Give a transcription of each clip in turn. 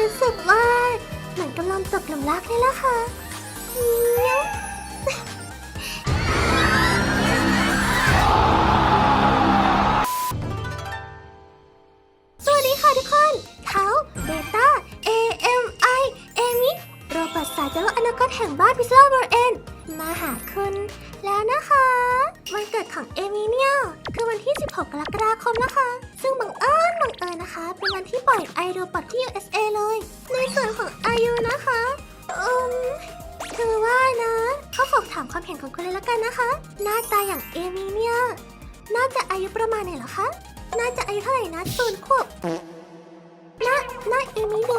รู้สึกว่าเหมือนกำลังตกหลุมรักเลยล่ะค่ะสวัสดีค่ะทุกคนเขาเบต้า AMI เอมิโรบอทสายจากโลกอนาคตแห่งบ้านพิซซ่าเบอร์เอนมาหาคุณแล้วนะคะ วันเกิดของเอมิเนี่ยคือวันที่ 16 กรกฎาคมนะคะ ซึ่งบังเอิญบังเอิญนะคะ เป็นวันที่ปล่อยไอโรบอทที่ USA เลย ความเห็นของคุณเลยละกันนะคะ หน้าตาอย่างเอมิเนี่ย น่าจะอายุประมาณไหนเหรอคะ น่าจะอายุเท่าไหร่นะศูนย์ขวบหน้าหน้าเอมิดู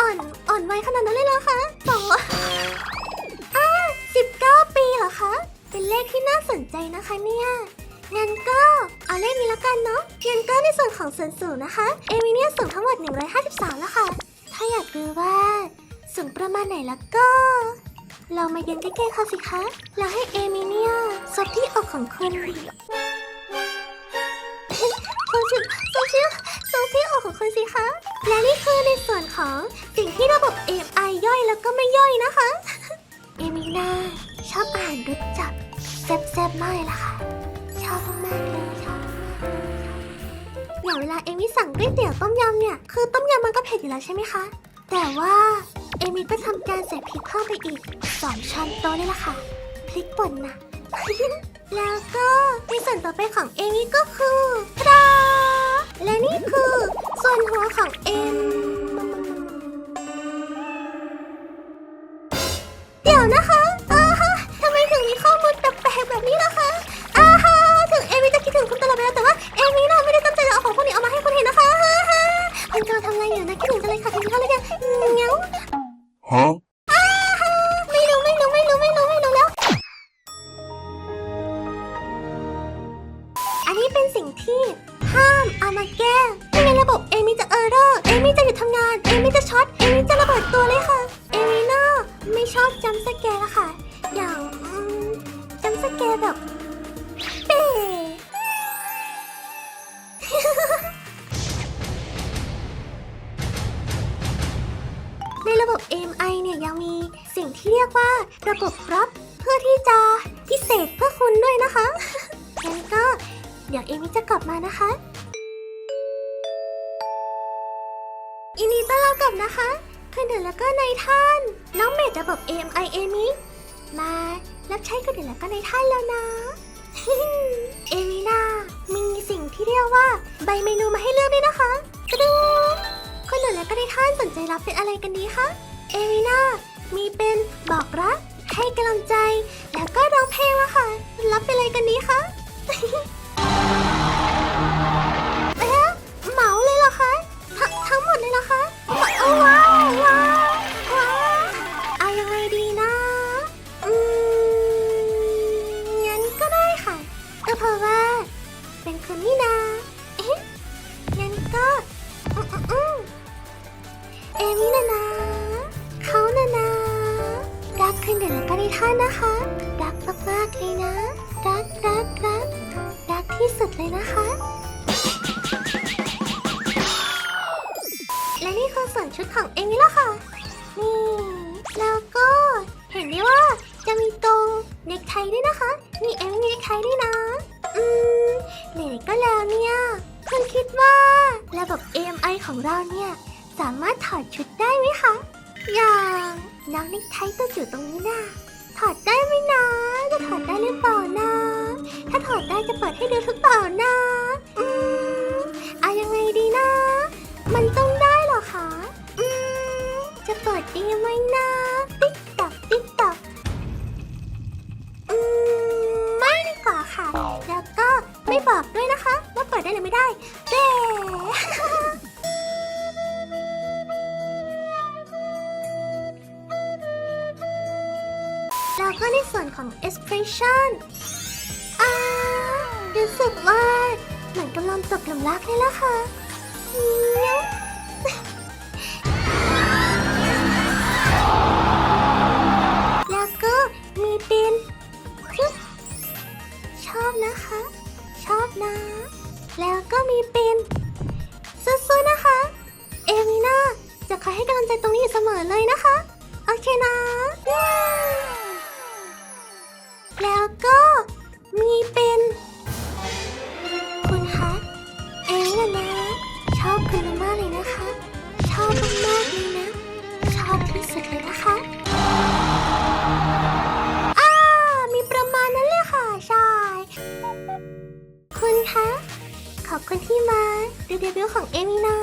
อ่อนอ่อนไวขนาดนั้นเลยเหรอคะสองอ้าสิบเก้าปีเหรอคะ เป็นเลขที่น่าสนใจนะคะเนี่ยงั้นก็เอาเลขนี้ละกันเนาะงั้นก็ในส่วนของส่วนสูงนะคะ เอมิเนี่ยสูงทั้งหมด 153 แล้วค่ะ ถ้าอยากรู้ว่าสูงประมาณไหนแล้วก็ เรามายืนใกล้ๆเขาสิคะ แล้วให้เอมิเนี่ยซบที่อกของคุณโซเชียลโซเชียลโซเชียลของคุณสิคะ และนี่คือในส่วนของสิ่งที่ระบบ AI ย่อยแล้วก็ไม่ย่อยนะคะ เอมิน่าชอบอาหารรสจัดแซ่บๆมากลยล่ะค่ะ ชอบมากเลยชอบมากเลยอบอย่างเวลาเอมิสั่งก๋วยเตี๋ยวต้มยำเนี่ย คือต้มยำมันก็เผ็ดอยู่แล้วใช่ไหมคะ แต่ว่า เอมิก็ทำการใส่พริกเพิ่มไปอีก2ช้อนโต๊ะเลยล่ะค่ะ พริกป่นนะ แล้วก็ในส่วนต่อไปของเอมี่ก็คือทราและนี่คือส่วนหัวของเอมเดี๋ยวนะคะอาฮะทำไมถึงมีข้อมูลแปลกๆแบบนี้ล่ะคะ มาแก้ไม่งั้นระบบเอมิจะเออร์เรอร์เอมิจะหยุดทำงาน เอมิจะช็อต เอมิจะระเบิดตัวเลยค่ะ เอมิน่าไม่ชอบจัมสแกร์ละค่ะ อย่างอืมจัมสแกร์แบบเป๊ะ ในระบบ AMI เนี่ยยังมีสิ่งที่เรียกว่าระบบรับเพื่อที่จะพิเศษเพื่อคุณด้วยนะคะ งั้นก็เดี๋ยวเอมิจะกลับมานะคะ กลับนะคะคุณเดือนแล้วก็นายท่าน น้องเมดระบบ AMI เอมิมารับใช้คุณเดือนแล้วก็นายท่านแล้วนะ เอมินามีสิ่งที่เรียกว่า ใบเมนูมาให้เลือกด้วยนะคะกระดูกคนหนูและก็ได้ท่านสนใจรับเป็นอะไรกันดีคะเอริน่ามีเป็นบอกรักให้กำลังใจ แล้วก็ร้องเพลงละค่ะ รับเป็นอะไรกันดีคะ นะคะ รักมากๆเลยนะ รักรักรักรักที่สุดเลยนะคะ และนี่คือส่วนชุดของเอมี่ะค่ะ นี่ แล้วก็เห็นได้ว่าจะมีตรงเน็กไทด้วยนะคะนี่เอมี่มีเน็กไทด้วยนะ อืมไหนก็แล้วเนี่ยคุณคิดว่าระบบ AMI ของเราเนี่ย สามารถถอดชุดได้ไหมคะ อย่างน้องเน็กไทตัวจิ๋วตรงนี้นะ ถอดได้ไหมนะ จะถอดได้หรือเปล่านะ ถ้าถอดได้จะเปิดให้ดูทุกเปล่านะอืมเอายังไงดีนะ มันต้องได้เหรอคะอืมจะเปิดดีไหมนะติ๊กตักติ๊กตักอืมไม่ดีกว่าค่ะ แล้วก็ไม่บอกด้วยนะคะ ว่าเปิดได้หรือไม่ได้เด้ แล้วก็ในส่วนของ expression อ้ารู้สึกว่าเหมือนกำลังตกหลุมรักเลยล่ะค่ะแล้วก็มีเป็นชอบนะคะ ชอบนะ แล้วก็มีเป็นสู้ๆนะคะ เอมิน่าจะคอยให้กำลังใจตรงนี้อยู่เสมอเลยนะคะ โอเคนะ แล้วก็มีเป็น คุณคะเอมินะนะ ชอบคุณมากเลยนะคะ ชอบมากๆเลยนะ ชอบที่สุดเลยนะคะอ่ามีประมาณนั้นเลยค่ะใช่คุณคะ ขอบคุณที่มาดูเดบิวต์ของเอมินะ